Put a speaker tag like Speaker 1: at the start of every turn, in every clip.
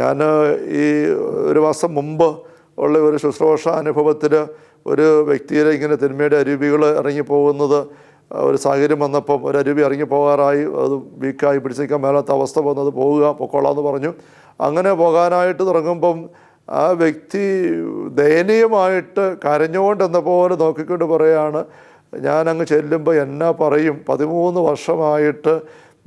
Speaker 1: ഞാൻ ഈ ഒരു മാസം മുമ്പ് ഉള്ള ഒരു ശുശ്രൂഷ അനുഭവത്തിൽ ഒരു വ്യക്തിയുടെ ഇങ്ങനെ തിന്മയുടെ അരുവികൾ ഇറങ്ങി പോകുന്നത് ഒരു സാഹചര്യം വന്നപ്പം ഒരു അരുവി ഇറങ്ങി പോകാറായി അത് വീക്കായി പിടിച്ചിരിക്കാൻ മേലാത്ത അവസ്ഥ വന്നത് പോവുക പൊക്കോളാന്ന് പറഞ്ഞു. അങ്ങനെ പോകാനായിട്ട് തുടങ്ങുമ്പം ആ വ്യക്തി ദയനീയമായിട്ട് കരഞ്ഞുകൊണ്ടെന്ന പോലെ നോക്കിക്കൊണ്ട് പറയാണ് ഞാൻ അങ്ങ് ചെല്ലുമ്പോൾ എന്നാ പറയും? പതിമൂന്ന് വർഷമായിട്ട്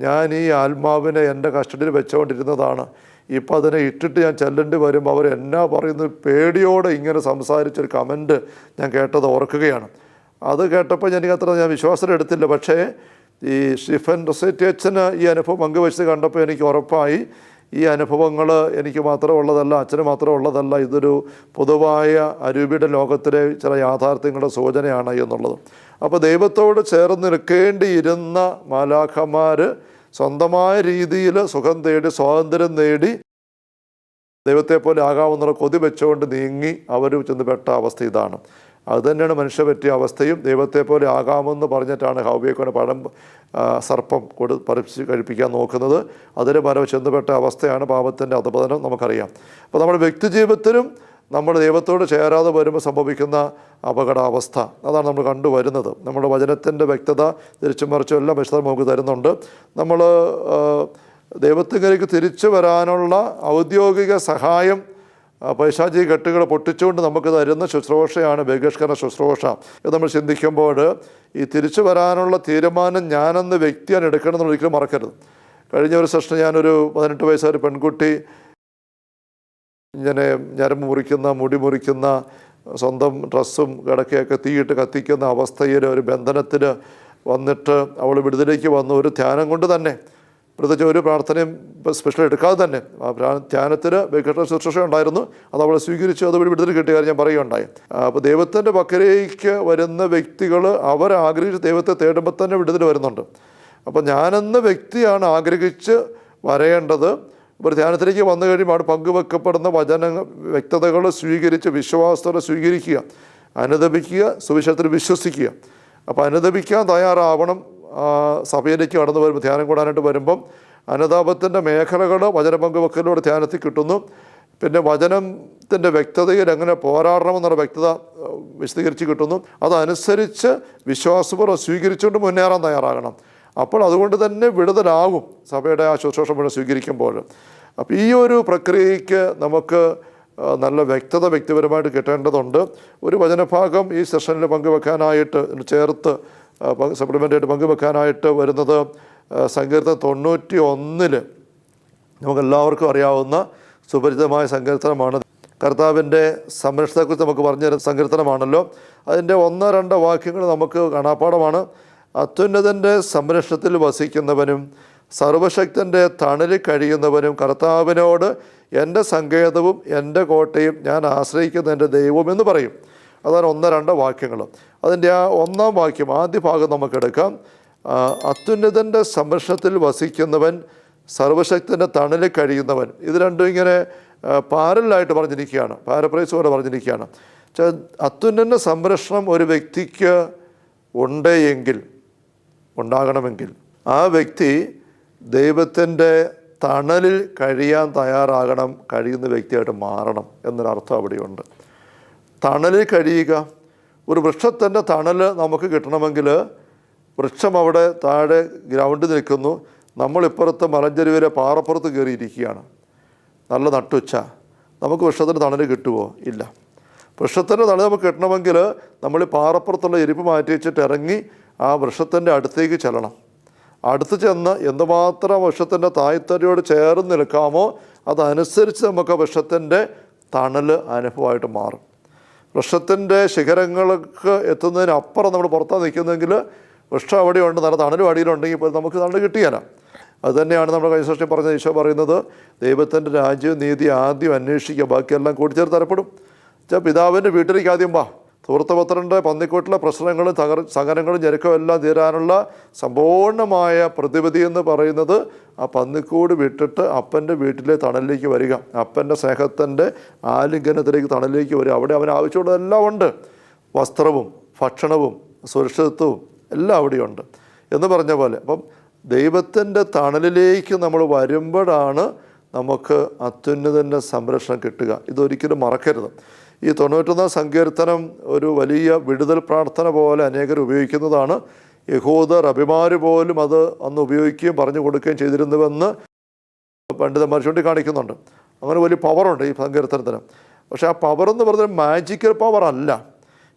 Speaker 1: ഞാൻ ഈ ആത്മാവിനെ എന്റെ കസ്റ്റഡിയിൽ വെച്ചുകൊണ്ടിരുന്നതാണ്. ഇപ്പം അതിനെ ഇട്ടിട്ട് ഞാൻ ചെല്ലേണ്ടി വരുമ്പോൾ അവർ എന്നാ പറയുന്നത് പേടിയോടെ ഇങ്ങനെ സംസാരിച്ചൊരു കമന്റ് ഞാൻ കേട്ടത് ഓർക്കുകയാണ്. അത് കേട്ടപ്പോൾ എനിക്ക് അത്ര ഞാൻ വിശ്വാസം എടുത്തില്ല. പക്ഷേ ഈ ഷിഫൻ റൊസൈറ്റി അച്ഛന് ഈ അനുഭവം പങ്കുവെച്ച് കണ്ടപ്പോൾ എനിക്ക് ഉറപ്പായി. ഈ അനുഭവങ്ങൾ എനിക്ക് മാത്രം മാത്രമുള്ളതല്ല അച്ഛന് മാത്രമുള്ളതല്ല ഇതൊരു പൊതുവായ അരൂപിയുടെ ലോകത്തിലെ ചില യാഥാർത്ഥ്യങ്ങളുടെ സൂചനയാണ് എന്നുള്ളത്. അപ്പോൾ ദൈവത്തോട് ചേർന്ന് നിൽക്കേണ്ടിയിരുന്ന മാലാഖമാർ സ്വന്തമായ രീതിയിൽ സുഖം തേടി സ്വാതന്ത്ര്യം നേടി ദൈവത്തെ പോലെ ആകാവുന്ന കൊതി വെച്ചുകൊണ്ട് നീങ്ങി അവർ ചെന്ന് പെട്ട അവസ്ഥ ഇതാണ്. അതുതന്നെയാണ് മനുഷ്യ പറ്റിയ അവസ്ഥയും. ദൈവത്തെ പോലെ ആകാമെന്ന് പറഞ്ഞിട്ടാണ് ഹൗബിയെ കൊണ്ട് പഴം സർപ്പം കൊടു പറിച്ച് കഴിപ്പിക്കാൻ നോക്കുന്നത്. അതിന് മരം ചെന്നുപെട്ട അവസ്ഥയാണ് പാപത്തിന്റെ അധപതനം നമുക്കറിയാം. അപ്പോൾ നമ്മുടെ വ്യക്തിജീവിതത്തിലും നമ്മൾ ദൈവത്തോട് ചേരാതെ വരുമ്പോൾ സംഭവിക്കുന്ന അപകടാവസ്ഥ. അതാണ് നമ്മൾ കണ്ടുവരുന്നത് നമ്മുടെ വചനത്തിന്റെ വ്യക്തത തിരിച്ചും മറിച്ചും എല്ലാം വിശദം നമുക്ക് തരുന്നുണ്ട്. നമ്മൾ ദൈവത്തിലേക്ക് തിരിച്ചു വരാനുള്ള ഔദ്യോഗിക സഹായം പൈശാചി കെട്ടുകൾ പൊട്ടിച്ചുകൊണ്ട് നമുക്ക് തരുന്ന ശുശ്രൂഷയാണ് ബഹിഷ്കരണ ശുശ്രൂഷ. ഇത് നമ്മൾ ചിന്തിക്കുമ്പോൾ ഈ തിരിച്ചു വരാനുള്ള തീരുമാനം ഞാനെന്ന വ്യക്തിയാണ് എടുക്കണമെന്ന് ഒരിക്കലും മറക്കരുത്. കഴിഞ്ഞ ഒരു സെഷൻ ഞാനൊരു പതിനെട്ട് വയസ്സായ പെൺകുട്ടി ഇങ്ങനെ ഞരമ്പ് മുറിക്കുന്ന മുടി മുറിക്കുന്ന സ്വന്തം ഡ്രസ്സും കിടക്കയൊക്കെ തീയിട്ട് കത്തിക്കുന്ന അവസ്ഥയിൽ ഒരു ബന്ധനത്തിൽ വന്നിട്ട് അവൾ വിടുതലേക്ക് വന്ന. ഒരു ധ്യാനം കൊണ്ട് തന്നെ പ്രത്യേകിച്ച് ഒരു പ്രാർത്ഥനയും സ്പെഷ്യൽ എടുക്കാതെ തന്നെ ആ ധ്യാനത്തിന് വെങ്കട്ട ശുശ്രൂഷ ഉണ്ടായിരുന്നു. അത് അവളെ സ്വീകരിച്ചു. അത് വിടുതൽ കിട്ടിയ കാര്യം പറയുകയുണ്ടായി. അപ്പോൾ ദൈവത്തിന്റെ പക്കലേക്ക് വരുന്ന വ്യക്തികൾ അവർ ആഗ്രഹിച്ച് ദൈവത്തെ തേടുമ്പോൾ തന്നെ വിടുതൽ വരുന്നുണ്ട്. അപ്പോൾ ഞാനെന്ന വ്യക്തിയാണ് ആഗ്രഹിച്ച് വരേണ്ടത് ഒരു ധ്യാനത്തിലേക്ക് വന്നു കഴിയുമ്പോൾ അവിടെ പങ്കുവെക്കപ്പെടുന്ന വചന വ്യക്തതകൾ സ്വീകരിച്ച് വിശ്വാസത്തോടെ സ്വീകരിക്കുക അനുദപിക്കുക സുവിശേഷത്തിൽ വിശ്വസിക്കുക. അപ്പോൾ അനുദപിക്കാൻ തയ്യാറാവണം. സഭയിലേക്ക് കടന്നു വരുമ്പോൾ ധ്യാനം കൂടാനായിട്ട് വരുമ്പം അനുതാപത്തിന്റെ മേഖലകൾ വചന പങ്കുവെക്കലിലൂടെ ധ്യാനത്തിൽ കിട്ടുന്നു. പിന്നെ വചനത്തിന്റെ വ്യക്തതയിൽ എങ്ങനെ പോരാടണമെന്നുള്ള വ്യക്തത വിശദീകരിച്ച് കിട്ടുന്നു. അതനുസരിച്ച് വിശ്വാസപൂർവം സ്വീകരിച്ചുകൊണ്ട് മുന്നേറാൻ തയ്യാറാകണം. അപ്പോൾ അതുകൊണ്ട് തന്നെ വിടുതലാകും സഭയുടെ ആ ശുശ്രൂഷ മുഴുവൻ സ്വീകരിക്കുമ്പോൾ. അപ്പോൾ ഈ ഒരു പ്രക്രിയയ്ക്ക് നമുക്ക് നല്ല വ്യക്തത വ്യക്തിപരമായിട്ട് കിട്ടേണ്ടതുണ്ട്. ഒരു വചനഭാഗം ഈ സെഷനിൽ പങ്കുവെക്കാനായിട്ട് ചേർത്ത് സപ്ലിമെന്റായിട്ട് പങ്കുവെക്കാനായിട്ട് വരുന്നത് സങ്കീർത്തനം തൊണ്ണൂറ്റി ഒന്നിൽ നമുക്കെല്ലാവർക്കും അറിയാവുന്ന സുപരിചിതമായ സങ്കീർത്തനമാണ്. കർത്താവിന്റെ സംരക്ഷണത്തെക്കുറിച്ച് നമുക്ക് പറഞ്ഞ സങ്കീർത്തനമാണല്ലോ. അതിന്റെ ഒന്നോ രണ്ടോ വാക്യങ്ങൾ നമുക്ക് കാണാപ്പാടമാണ് അത്യുന്നതന്റെ സംരക്ഷണത്തിൽ വസിക്കുന്നവനും സർവശക്തന്റെ തണലിൽ കഴിയുന്നവനും കർത്താവിനോട് എന്റെ സങ്കേതവും എന്റെ കോട്ടയും ഞാൻ ആശ്രയിക്കുന്ന എന്റെ ദൈവം എന്ന് പറയും. അതാണ് ഒന്ന് രണ്ട് വാക്യങ്ങൾ. അതിന്റെ ആ ഒന്നാം വാക്യം ആദ്യ ഭാഗം നമുക്കെടുക്കാം അത്യുന്നതന്റെ സംരക്ഷണത്തിൽ വസിക്കുന്നവൻ സർവശക്തന്റെ തണലിൽ കഴിയുന്നവൻ. ഇത് രണ്ടും ഇങ്ങനെ പാരലായിട്ട് പറഞ്ഞിരിക്കുകയാണ്. പാരപ്രൈസ് പോലെ പറഞ്ഞിരിക്കുകയാണ്. അത്യുന്നതന്റെ അത്യുന്നത സംരക്ഷണം ഒരു വ്യക്തിക്ക് ഉണ്ട് എങ്കിൽ ഉണ്ടാകണമെങ്കിൽ. ആ വ്യക്തി ദൈവത്തിന്റെ തണലിൽ കഴിയാൻ തയ്യാറാകണം കഴിയുന്ന വ്യക്തിയായിട്ട് മാറണം എന്നൊരർത്ഥം അവിടെയുണ്ട്. തണലിൽ കഴിയുക ഒരു വൃക്ഷത്തിന്റെ തണൽ നമുക്ക് കിട്ടണമെങ്കിൽ വൃക്ഷം അവിടെ താഴെ ഗ്രൗണ്ടിൽ നിൽക്കുന്നു. നമ്മളിപ്പുറത്ത് മലഞ്ചെരുവിലെ പാറപ്പുറത്ത് കയറിയിരിക്കുകയാണ്. നല്ല നട്ടുച്ച നമുക്ക് വൃക്ഷത്തിന്റെ തണൽ കിട്ടുമോ ഇല്ല. വൃക്ഷത്തിന്റെ തണൽ നമുക്ക് കിട്ടണമെങ്കിൽ നമ്മൾ പാറപ്പുറത്തുള്ള എരിപ്പ് മാറ്റി വെച്ചിട്ട് ഇറങ്ങി ആ വൃക്ഷത്തിന്റെ അടുത്തേക്ക് ചെല്ലണം. അടുത്ത് ചെന്ന് എന്തുമാത്രം വൃക്ഷത്തിന്റെ തായ്ത്തടിയോട് ചേർന്ന് നിൽക്കാമോ അതനുസരിച്ച് നമുക്ക് വൃക്ഷത്തിന്റെ തണൽ അനുഭവമായിട്ട് മാറും. വൃക്ഷത്തിന്റെ ശിഖരങ്ങൾക്ക് എത്തുന്നതിനപ്പുറം നമ്മൾ പുറത്താണ് നിൽക്കുന്നെങ്കിൽ വൃക്ഷം അവിടെയുണ്ട് നല്ല തണലും അടിയിലുണ്ടെങ്കിൽ പോലും നമുക്ക് തണൽ കിട്ടിയാല അതുതന്നെയാണ് നമ്മുടെ കൈസൃഷ്ടി പറഞ്ഞ ഈശോ പറയുന്നത് ദൈവത്തിന്റെ രാജ്യവും നീതി ആദ്യം അന്വേഷിക്കുക ബാക്കിയെല്ലാം കൂട്ടിച്ചേർത്ത് തരപ്പെടും. പിതാവിന്റെ വീട്ടിലേക്ക് ആദ്യം വാ. സുഹൃത്തുപത്രന്റെ പന്നിക്കൂട്ടിലെ പ്രശ്നങ്ങളും തകർ സഹനങ്ങളും ഞെരുക്കവും എല്ലാം തീരാനുള്ള സമ്പൂർണമായ പ്രതിവിധി എന്ന് പറയുന്നത് ആ പന്നിക്കൂട് വിട്ടിട്ട് അപ്പന്റെ വീട്ടിലെ തണലിലേക്ക് വരിക. അപ്പന്റെ സ്നേഹത്തിന്റെ ആലിംഗനത്തിലേക്ക് തണലിലേക്ക് വരിക. അവിടെ അവൻ ആവശ്യമുള്ളതെല്ലാം ഉണ്ട്. വസ്ത്രവും ഭക്ഷണവും സുരക്ഷിതത്വവും എല്ലാം അവിടെയുണ്ട് എന്ന് പറഞ്ഞ പോലെ അപ്പം ദൈവത്തിന്റെ തണലിലേക്ക് നമ്മൾ വരുമ്പോഴാണ് നമുക്ക് അത്യുന്നതന്റെ സംരക്ഷണം കിട്ടുക. ഇതൊരിക്കലും മറക്കരുത്. ഈ തൊണ്ണൂറ്റൊന്നാം സങ്കീർത്തനം ഒരു വലിയ വിടുതൽ പ്രാർത്ഥന പോലെ അനേകർ ഉപയോഗിക്കുന്നതാണ്. യഹൂദർ അഭിമാർ പോലും അത് അന്ന് ഉപയോഗിക്കുകയും പറഞ്ഞു കൊടുക്കുകയും ചെയ്തിരുന്നുവെന്ന് പണ്ഡിതന്മാർ ചൂണ്ടിക്കാണിക്കുന്നുണ്ട്. അങ്ങനെ വലിയ പവറുണ്ട് ഈ സങ്കീർത്തനത്തിന്. പക്ഷേ ആ പവർ എന്ന് പറഞ്ഞാൽ മാജിക്കൽ പവർ അല്ല.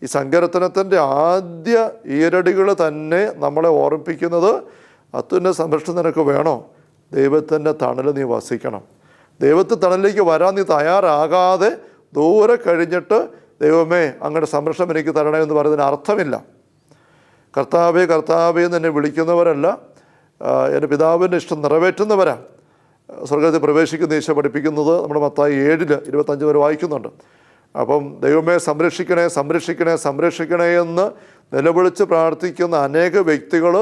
Speaker 1: ഈ സങ്കീർത്തനത്തിന്റെ ആദ്യ ഈരടികൾ തന്നെ നമ്മളെ ഓർമ്മിപ്പിക്കുന്നത് അത്യുന്ന സംരക്ഷണം നിനക്ക് വേണോ? ദൈവത്തിന്റെ തണൽ നീ വസിക്കണം. ദൈവത്തെ തണലിലേക്ക് വരാൻ നീ തയ്യാറാകാതെ ദൂരെ കഴിഞ്ഞിട്ട് ദൈവമേ അങ്ങയുടെ സംരക്ഷണം എനിക്ക് തരണേ എന്ന് പറയുന്നതിന് അർത്ഥമില്ല. കർത്താവെ കർത്താവെ എന്ന് എന്നെ വിളിക്കുന്നവരല്ല. എന്റെ പിതാവിന്റെ ഇഷ്ടം നിറവേറ്റുന്നവരാ സ്വർഗത്തിൽ പ്രവേശിക്കുന്ന ഈശോ പഠിപ്പിക്കുന്നത് നമ്മുടെ മത്തായി ഏഴിൽ ഇരുപത്തഞ്ച് വരെ വായിക്കുന്നുണ്ട്. അപ്പം ദൈവമേ സംരക്ഷിക്കണേ സംരക്ഷിക്കണേ സംരക്ഷിക്കണേ എന്ന് നിലവിളിച്ച് പ്രാർത്ഥിക്കുന്ന അനേക വ്യക്തികൾ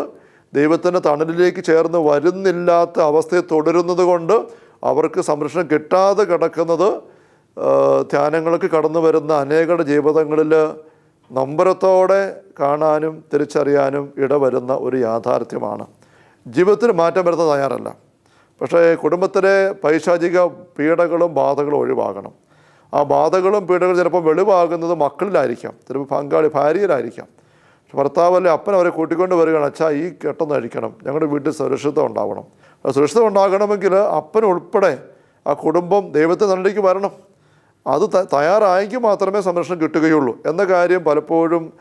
Speaker 1: ദൈവത്തിന്റെ തണലിലേക്ക് ചേർന്ന് വരുന്നില്ലാത്ത അവസ്ഥയെ തുടരുന്നത് കൊണ്ട് അവർക്ക് സംരക്ഷണം കിട്ടാതെ കിടക്കുന്നത് ധ്യാനങ്ങൾക്ക് കടന്നു വരുന്ന അനേകരുടെ ജീവിതങ്ങളിൽ നമ്പരത്തോടെ കാണാനും തിരിച്ചറിയാനും ഇടവരുന്ന ഒരു യാഥാർത്ഥ്യമാണ്. ജീവിതത്തിൽ മാറ്റം വരുത്താൻ തയ്യാറല്ല. പക്ഷേ കുടുംബത്തിലെ പൈശാചിക പീഡകളും ബാധകളും ഒഴിവാകണം. ആ ബാധകളും പീഡകളും ചിലപ്പോൾ വെളിവാകുന്നത് മക്കളിലായിരിക്കാം. ചിലപ്പോൾ പങ്കാളി ഭാര്യയിലായിരിക്കാം. ഭർത്താവല്ലേ അപ്പൻ അവരെ കൂട്ടിക്കൊണ്ട് വരികയാണ്. അച്ഛാ ഈ കെട്ടം അഴിക്കണം. ഞങ്ങളുടെ വീട്ടിൽ സുരക്ഷിതം ഉണ്ടാവണം. സുരക്ഷിതം ഉണ്ടാകണമെങ്കിൽ അപ്പനുൾപ്പെടെ ആ കുടുംബം ദൈവത്തെ നല്ലിലേക്ക് വരണം. അത് തയ്യാറായെങ്കിൽ മാത്രമേ സംരക്ഷണം കിട്ടുകയുള്ളൂ. എന്ന കാര്യം പലപ്പോഴും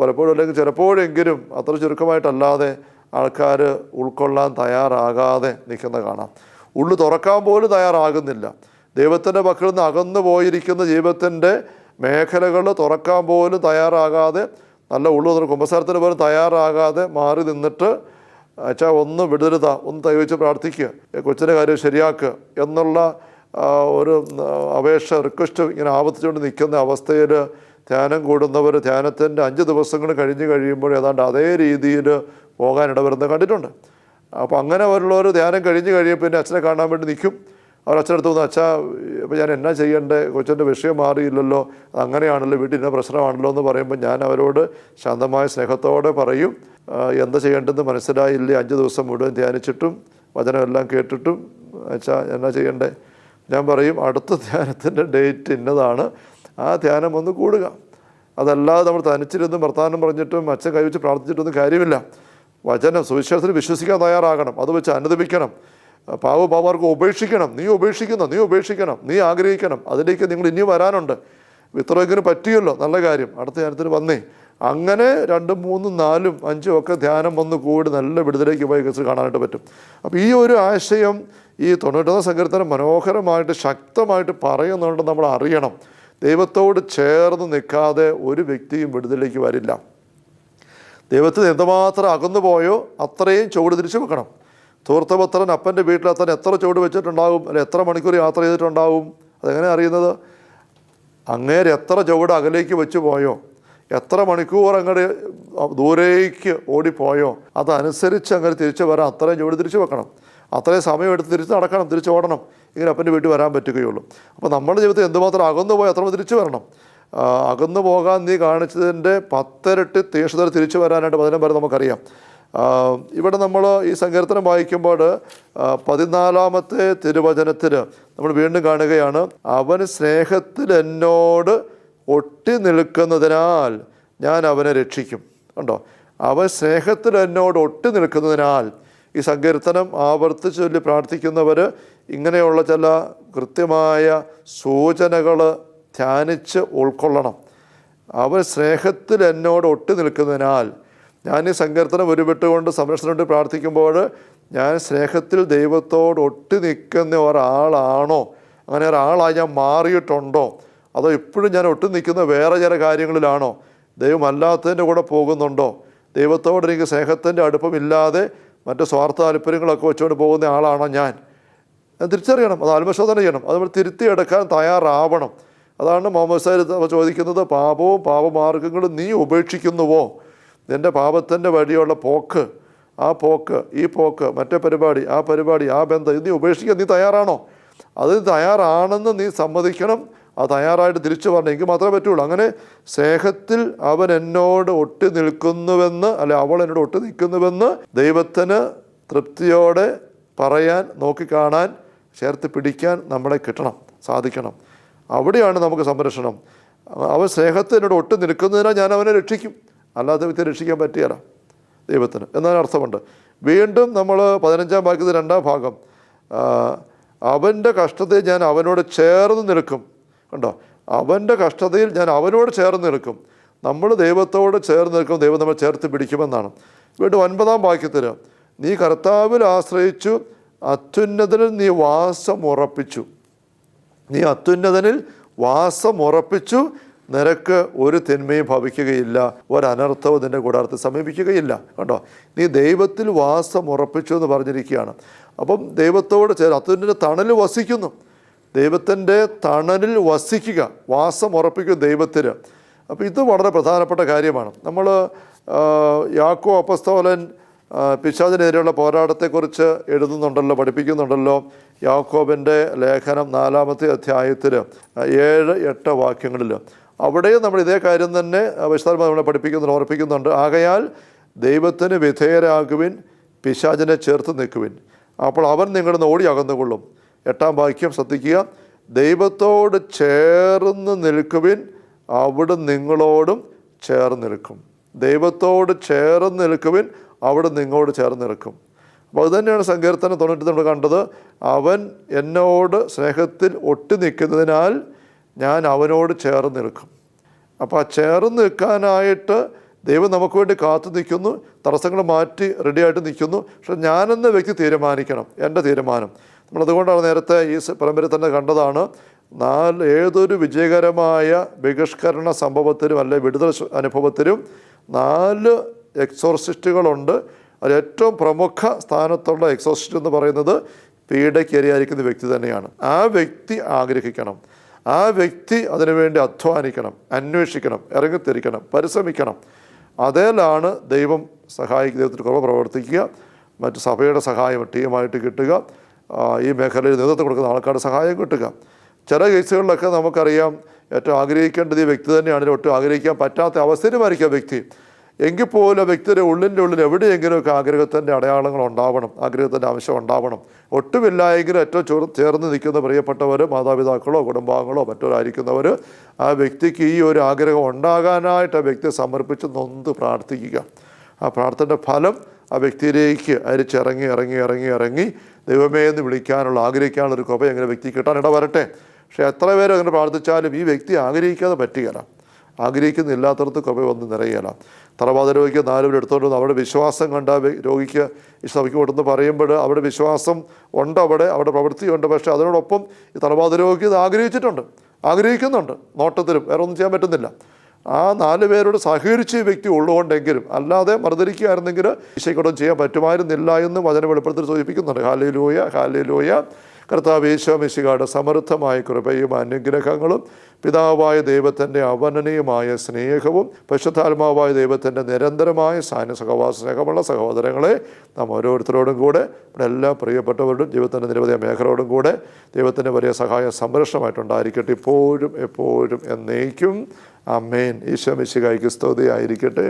Speaker 1: പലപ്പോഴും അല്ലെങ്കിൽ ചിലപ്പോഴെങ്കിലും അത്ര ചുരുക്കമായിട്ടല്ലാതെ ആൾക്കാർ ഉൾക്കൊള്ളാൻ തയ്യാറാകാതെ നിൽക്കുന്ന കാണാം. ഉള്ളു തുറക്കാൻ പോലും തയ്യാറാകുന്നില്ല. ദൈവത്തിന്റെ പക്കൽ നിന്ന് അകന്നു പോയിരിക്കുന്ന ജീവിതത്തിന്റെ മേഖലകൾ തുറക്കാൻ പോലും തയ്യാറാകാതെ നല്ല ഉള്ളു തുറ- കുമ്പസാരത്തിന് പോലും തയ്യാറാകാതെ മാറി നിന്നിട്ട് അച്ഛാ ഒന്ന് വിടരുത ഒന്ന് തയ്വച്ച് പ്രാർത്ഥിക്കുക കൊച്ചിന്റെ കാര്യം ശരിയാക്കുക എന്നുള്ള ഒരു അപേക്ഷ റിക്വസ്റ്റ് ഇങ്ങനെ ആവർത്തിച്ചുകൊണ്ട് നിൽക്കുന്ന അവസ്ഥയിൽ ധ്യാനം കൂടുന്നവർ ധ്യാനത്തിന്റെ അഞ്ച് ദിവസങ്ങൾ കഴിഞ്ഞ് കഴിയുമ്പോൾ ഏതാണ്ട് അതേ രീതിയിൽ പോകാൻ ഇടവരുന്നത് കണ്ടിട്ടുണ്ട്. അപ്പോൾ അങ്ങനെ ഉള്ളവർ ധ്യാനം കഴിഞ്ഞ് കഴിയുമ്പോൾ പിന്നെ അച്ഛനെ കാണാൻ വേണ്ടി നിൽക്കും. അവർ അച്ഛനടുത്ത് വന്ന് അച്ഛാ ഇപ്പോൾ ഞാൻ എന്നാ ചെയ്യണ്ടേ? കൊച്ചന്റെ വിഷയം മാറിയില്ലല്ലോ. അങ്ങനെയാണല്ലോ വീട്ടിൽ ഇന്ന പ്രശ്നമാണല്ലോ എന്ന് പറയുമ്പോൾ ഞാൻ അവരോട് ശാന്തമായ സ്നേഹത്തോടെ പറയും. എന്താ ചെയ്യേണ്ടതെന്ന് മനസ്സിലായില്ലേ? അഞ്ച് ദിവസം മുഴുവൻ ധ്യാനിച്ചിട്ടും വചനമെല്ലാം കേട്ടിട്ടും. അച്ഛാ എന്നാ ചെയ്യണ്ടേ? ഞാൻ പറയും അടുത്ത ധ്യാനത്തിന്റെ ഡേറ്റ് ഇന്നതാണ്. ആ ധ്യാനം ഒന്ന് കൂടുക. അതല്ലാതെ നമ്മൾ തനിച്ചിരുന്ന് വർത്തമാനം പറഞ്ഞിട്ടും അച്ഛൻ കൈവച്ച് പ്രാർത്ഥിച്ചിട്ടൊന്നും കാര്യമില്ല. വചനം സുവിശേഷത്തിൽ വിശ്വസിക്കാൻ തയ്യാറാകണം. അത് വെച്ച് അനുദപിക്കണം. പാവഭാവർക്ക് ഉപേക്ഷിക്കണം. നീ ഉപേക്ഷിക്കുന്നു നീ ഉപേക്ഷിക്കണം നീ ആഗ്രഹിക്കണം. അതിലേക്ക് നിങ്ങൾ ഇനിയും വരാനുണ്ട്. ഇത്രയെങ്കിലും പറ്റിയല്ലോ. നല്ല കാര്യം. അടുത്ത ധ്യാനത്തിന് വന്നേ. അങ്ങനെ രണ്ടും മൂന്നും നാലും അഞ്ചും ഒക്കെ ധ്യാനം വന്ന് കൂടി നല്ല വിടുതലേക്ക് പോയി കേസ് കാണാനായിട്ട് പറ്റും. അപ്പോൾ ഈ ഒരു ആശയം ഈ തൊണ്ണൂറ്റൊന്നാം സങ്കീർത്തനം മനോഹരമായിട്ട് ശക്തമായിട്ട് പറയുന്നുണ്ട് നമ്മൾ അറിയണം. ദൈവത്തോട് ചേർന്ന് നിൽക്കാതെ ഒരു വ്യക്തിയും വിടുതലേക്ക് വരില്ല. ദൈവത്തിന് എന്തുമാത്രം അകന്നു പോയോ അത്രയും ചുവട് തിരിച്ചു വെക്കണം. തൂർത്തപത്രൻ അപ്പന്റെ വീട്ടിലെത്താൻ എത്ര ചുവട് വെച്ചിട്ടുണ്ടാവും? അല്ലെ എത്ര മണിക്കൂർ യാത്ര ചെയ്തിട്ടുണ്ടാവും? അതെങ്ങനെ അറിയുന്നത്? അങ്ങേരെത്ര ചുവട് അകലേക്ക് വെച്ച് പോയോ? എത്ര മണിക്കൂർ അങ്ങോട്ട് ദൂരേക്ക് ഓടിപ്പോയോ? അതനുസരിച്ച് അങ്ങനെ തിരിച്ചു വരാൻ അത്രയും ജോലി തിരിച്ചു വെക്കണം. അത്രയും സമയമെടുത്ത് തിരിച്ച് നടക്കണം തിരിച്ച് ഓടണം. ഇങ്ങനെ അപ്പന്റെ വീട്ടിൽ വരാൻ പറ്റുകയുള്ളൂ. അപ്പോൾ നമ്മുടെ ജീവിതത്തിൽ എന്തുമാത്രം അകന്നു പോയി അത്ര തിരിച്ചു വരണം. അകന്നു പോകാൻ നീ കാണിച്ചതിന്റെ പത്തിരട്ടി തീക്ഷണത തിരിച്ചു വരാനായിട്ട് പതിനം വരെ നമുക്കറിയാം. ഇവിടെ നമ്മൾ ഈ സങ്കീർത്തനം വായിക്കുമ്പോൾ പതിനാലാമത്തെ തിരുവചനത്തിൽ നമ്മൾ വീണ്ടും കാണുകയാണ് അവൻ സ്നേഹത്തിൽ എന്നോട് ഒട്ടി നിൽക്കുന്നതിനാൽ ഞാൻ അവനെ രക്ഷിക്കും. കണ്ടോ? അവൻ സ്നേഹത്തിൽ എന്നോട് ഒട്ടി നിൽക്കുന്നതിനാൽ ഈ സങ്കീർത്തനം ആവർത്തിച്ച് ചൊല്ലി പ്രാർത്ഥിക്കുന്നവർ ഇങ്ങനെയുള്ള ചില കൃത്യമായ സൂചനകൾ ധ്യാനിച്ച് ഉൾക്കൊള്ളണം. അവൻ സ്നേഹത്തിൽ എന്നോട് ഒട്ടി നിൽക്കുന്നതിനാൽ ഞാൻ ഈ സങ്കീർത്തനം ഉരുവിട്ടുകൊണ്ട് സംരക്ഷണം വേണ്ടി പ്രാർത്ഥിക്കുമ്പോൾ ഞാൻ സ്നേഹത്തിൽ ദൈവത്തോട് ഒട്ടി നിൽക്കുന്ന ഒരാളാണോ? അങ്ങനെ ഒരാളായി ഞാൻ മാറിയിട്ടുണ്ടോ? അതോ ഇപ്പോഴും ഞാൻ ഒട്ടും നിൽക്കുന്ന വേറെ ചില കാര്യങ്ങളിലാണോ? ദൈവം അല്ലാത്തതിന്റെ കൂടെ പോകുന്നുണ്ടോ? ദൈവത്തോട് എനിക്ക് സ്നേഹത്തിന്റെ അടുപ്പമില്ലാതെ മറ്റ് സ്വാർത്ഥ താല്പര്യങ്ങളൊക്കെ വെച്ചുകൊണ്ട് പോകുന്ന ആളാണോ ഞാൻ? തിരിച്ചറിയണം അത് ആത്മശോധന ചെയ്യണം. അത് നമ്മൾ തിരുത്തിയെടുക്കാൻ തയ്യാറാവണം. അതാണ് മുഹമ്മദ് സാഹിബ് ചോദിക്കുന്നത് പാപവും പാപമാർഗങ്ങളും നീ ഉപേക്ഷിക്കുന്നുവോ? നിന്റെ പാപത്തിന്റെ വഴിയുള്ള പോക്ക് ആ പോക്ക് ഈ പോക്ക് മറ്റേ പരിപാടി ആ പരിപാടി ആ ബന്ധം ഇത് നീ ഉപേക്ഷിക്കാൻ നീ തയ്യാറാണോ? അത് തയ്യാറാണെന്ന് നീ സമ്മതിക്കണം അത് തയ്യാറായിട്ട് തിരിച്ചു പറഞ്ഞു. എനിക്ക് മാത്രമേ പറ്റുള്ളൂ. അങ്ങനെ സ്നേഹത്തിൽ അവൻ എന്നോട് ഒട്ടി നിൽക്കുന്നുവെന്ന് അല്ലെ അവൾ എന്നോട് ഒട്ടി നിൽക്കുന്നുവെന്ന് ദൈവത്തിന് തൃപ്തിയോടെ പറയാൻ നോക്കിക്കാണാൻ ചേർത്ത് പിടിക്കാൻ നമ്മളെ കിട്ടണം സാധിക്കണം. അവിടെയാണ് നമുക്ക് സംരക്ഷണം. അവൻ സ്നേഹത്തിൽ എന്നോട് ഒട്ടി നിൽക്കുന്നതിനാൽ ഞാൻ അവനെ രക്ഷിക്കും. അല്ലാതെ വ്യക്തിയെ രക്ഷിക്കാൻ പറ്റിയല്ല ദൈവത്തിന്. എന്നതിന് അർത്ഥമുണ്ട്. വീണ്ടും നമ്മൾ പതിനഞ്ചാം വാക്യത്തിൽ രണ്ടാം ഭാഗം. ആ, അവന്റെ കഷ്ടത്തെ ഞാൻ അവനോട് ചേർന്ന് നിൽക്കും. കണ്ടോ? അവന്റെ കഷ്ടതയിൽ ഞാൻ അവനോട് ചേർന്ന് നിൽക്കും. നമ്മൾ ദൈവത്തോട് ചേർന്ന് നിൽക്കും. ദൈവം നമ്മൾ ചേർത്ത് പിടിക്കുമെന്നാണ്. വീണ്ടും ഒൻപതാം വാക്യത്തിൽ നീ കർത്താവിൽ ആശ്രയിച്ചു അത്യുന്നതനിൽ നീ വാസം ഉറപ്പിച്ചു. നീ അത്യുന്നതനിൽ വാസം ഉറപ്പിച്ചു നിനക്ക് ഒരു തിന്മയും ഭവിക്കുകയില്ല ഒരനർത്ഥവും നിന്റെ കൂടാരത്തെ സമീപിക്കുകയില്ല. കണ്ടോ? നീ ദൈവത്തിൽ വാസം ഉറപ്പിച്ചു എന്ന് പറഞ്ഞിരിക്കുകയാണ്. അപ്പം ദൈവത്തോട് ചേർ അത്യുന്നതിന്റെ തണൽ വസിക്കുന്നു. ദൈവത്തിന്റെ തണലിൽ വസിക്കുക വാസം ഉറപ്പിക്കുക ദൈവത്തിന്. അപ്പോൾ ഇത് വളരെ പ്രധാനപ്പെട്ട കാര്യമാണ്. നമ്മൾ യാക്കോ അപ്പസ്തോലൻ പിശാദിനെതിരെയുള്ള പോരാട്ടത്തെക്കുറിച്ച് എഴുതുന്നുണ്ടല്ലോ പഠിപ്പിക്കുന്നുണ്ടല്ലോ യാക്കോബിന്റെ ലേഖനം നാലാമത്തെ അധ്യായത്തിൽ ഏഴ് എട്ട് വാക്യങ്ങളിൽ. അവിടെയും നമ്മൾ ഇതേ കാര്യം തന്നെ വിശദമായി നമ്മളെ പഠിപ്പിക്കുന്നുണ്ട് ഓർപ്പിക്കുന്നുണ്ട് ആകയാൽ ദൈവത്തിന് വിധേയരാകുവിൻ പിശാചിനെ ചേർത്ത് നിൽക്കുവിൻ. അപ്പോൾ അവൻ നിങ്ങളുടെ നിന്ന് ഓടി അകന്നുകൊള്ളും. എട്ടാം വാക്യം ശ്രദ്ധിക്കുക. ദൈവത്തോട് ചേർന്ന് നിൽക്കുവിൻ അവിടെ നിങ്ങളോടും ചേർന്ന് നിൽക്കും. ദൈവത്തോട് ചേർന്ന് നിൽക്കുവിൻ അവിടെ നിങ്ങളോട് ചേർന്ന് നിൽക്കും. അപ്പോൾ അത് തന്നെയാണ് സങ്കീർത്തനം തൊണ്ണൂറ്റി നമ്മൾ കണ്ടത്. അവൻ എന്നോട് സ്നേഹത്തിൽ ഒട്ടി നിൽക്കുന്നതിനാൽ ഞാൻ അവനോട് ചേർന്ന് നിൽക്കും. അപ്പോൾ ആ ചേർന്ന് നിൽക്കാനായിട്ട് ദൈവം നമുക്ക് വേണ്ടി കാത്തു നിൽക്കുന്നു തടസ്സങ്ങൾ മാറ്റി റെഡിയായിട്ട് നിൽക്കുന്നു. പക്ഷെ ഞാനെന്ന വ്യക്തി തീരുമാനിക്കണം എന്റെ തീരുമാനം. നമ്മളതുകൊണ്ടാണ് നേരത്തെ ഈ പരമ്പര തന്നെ കണ്ടതാണ് നാല് ഏതൊരു വിജയകരമായ ബഹിഷ്കരണ സംഭവത്തിലും അല്ലെ വിടുതൽ അനുഭവത്തിലും നാല് എക്സോർസിസ്റ്റുകളുണ്ട്. അതിൽ ഏറ്റവും പ്രമുഖ സ്ഥാനത്തുള്ള എക്സോർസിസ്റ്റ് എന്ന് പറയുന്നത് പീഡയ്ക്ക് ഇരയായിരിക്കുന്ന വ്യക്തി തന്നെയാണ്. ആ വ്യക്തി ആഗ്രഹിക്കണം. ആ വ്യക്തി അതിനുവേണ്ടി അധ്വാനിക്കണം അന്വേഷിക്കണം ഇറങ്ങിത്തിരിക്കണം പരിശ്രമിക്കണം. അതേലാണ് ദൈവം സഹായിക്കുന്ന ദൈവത്തിന് കുറവ് പ്രവർത്തിക്കുക. മറ്റ് സഭയുടെ സഹായം ടീമായിട്ട് കിട്ടുക. ഈ മേഖലയിൽ നേതൃത്വം കൊടുക്കുന്ന ആൾക്കാരുടെ സഹായം കിട്ടുക. ചില കേസുകളിലൊക്കെ നമുക്കറിയാം ഏറ്റവും ആഗ്രഹിക്കേണ്ടത് ഈ വ്യക്തി തന്നെയാണ്. ഒട്ടും ആഗ്രഹിക്കാൻ പറ്റാത്ത അവസരമായിരിക്കും ആ വ്യക്തി. എങ്കിൽ പോലും വ്യക്തിയുടെ ഉള്ളിന്റെ ഉള്ളിൽ എവിടെയെങ്കിലുമൊക്കെ ആഗ്രഹത്തിന്റെ അടയാളങ്ങൾ ഉണ്ടാവണം ആഗ്രഹത്തിന്റെ ആവശ്യം ഉണ്ടാവണം. ഒട്ടുമില്ല എങ്കിലും ഏറ്റവും ചോ ചേർന്ന് നിൽക്കുന്ന പ്രിയപ്പെട്ടവർ മാതാപിതാക്കളോ കുടുംബാംഗങ്ങളോ മറ്റോരായിരിക്കുന്നവർ ആ വ്യക്തിക്ക് ഈ ഒരു ആഗ്രഹം ഉണ്ടാകാനായിട്ട് ആ വ്യക്തിയെ സമർപ്പിച്ച് നൊന്ത് പ്രാർത്ഥിക്കുക. ആ പ്രാർത്ഥനയുടെ ഫലം ആ വ്യക്തിയിലേക്ക് അരിച്ചിറങ്ങി ഇറങ്ങി ഇറങ്ങി ഇറങ്ങി ദൈവമേ എന്ന് വിളിക്കാനുള്ള ആഗ്രഹിക്കാനുള്ള ഒരു കൃപ അങ്ങനെ വ്യക്തി കിട്ടാൻ ഇട വരട്ടെ പക്ഷേ എത്ര പേര് അങ്ങനെ പ്രാർത്ഥിച്ചാലും ഈ വ്യക്തി ആഗ്രഹിക്കാതെ പറ്റുകയില്ല. ആഗ്രഹിക്കുന്നില്ലാത്തടത്ത് കൃപ വന്ന് നിറയുകയില്ല. തറവാത രോഗിക്ക് നാലുപേർ എടുത്തുകൊണ്ട് അവിടെ വിശ്വാസം കണ്ട രോഗിക്ക് ഈ സഭയ്ക്ക് കൊടുത്തു പറയുമ്പോൾ അവിടെ വിശ്വാസം ഉണ്ട് അവിടെ അവിടെ പ്രവൃത്തിയുണ്ട്. പക്ഷേ അതിനോടൊപ്പം ഈ തറവാത രോഗിക്ക് ഇത് ആഗ്രഹിച്ചിട്ടുണ്ട്. ആഗ്രഹിക്കുന്നുണ്ട്. നോട്ടത്തിലും വേറെ ഒന്നും ചെയ്യാൻ പറ്റുന്നില്ല. ആ നാല് പേരോട് സഹകരിച്ച് വ്യക്തി ഉള്ളുകൊണ്ടെങ്കിലും അല്ലാതെ മറുതരിക്കുകയായിരുന്നെങ്കിൽ ഈശോയ്ക്കൊടും ചെയ്യാൻ പറ്റുമായിരുന്നില്ല എന്ന് വചന വെളിപ്പെടുത്തൽ സൂചിപ്പിക്കുന്നുണ്ട്. ഹാലയിലൂയ ഹാലിലൂയ കർത്താവ് യേശോ മിശികാട് സമൃദ്ധമായ കൃപയും അനുഗ്രഹങ്ങളും പിതാവായ ദൈവത്തിന്റെ അവനനീയമായ സ്നേഹവും പശുദ്ധാത്മാവായ ദൈവത്തിന്റെ നിരന്തരമായ സാന്യ സഹവാസ സ്നേഹമുള്ള സഹോദരങ്ങളെ നാം ഓരോരുത്തരോടും കൂടെ ഇവിടെ എല്ലാ പ്രിയപ്പെട്ടവരോടും ജീവിതത്തിന്റെ നിരവധി മേഖലയോടും കൂടെ ദൈവത്തിന്റെ വലിയ സഹായ സംരക്ഷണമായിട്ടുണ്ടായിരിക്കട്ടെ. ഇപ്പോഴും എപ്പോഴും എന്നേക്കും. അമ്മേൻ ഈശോ മിശികായിക്ക് സ്തുതി ആയിരിക്കട്ടെ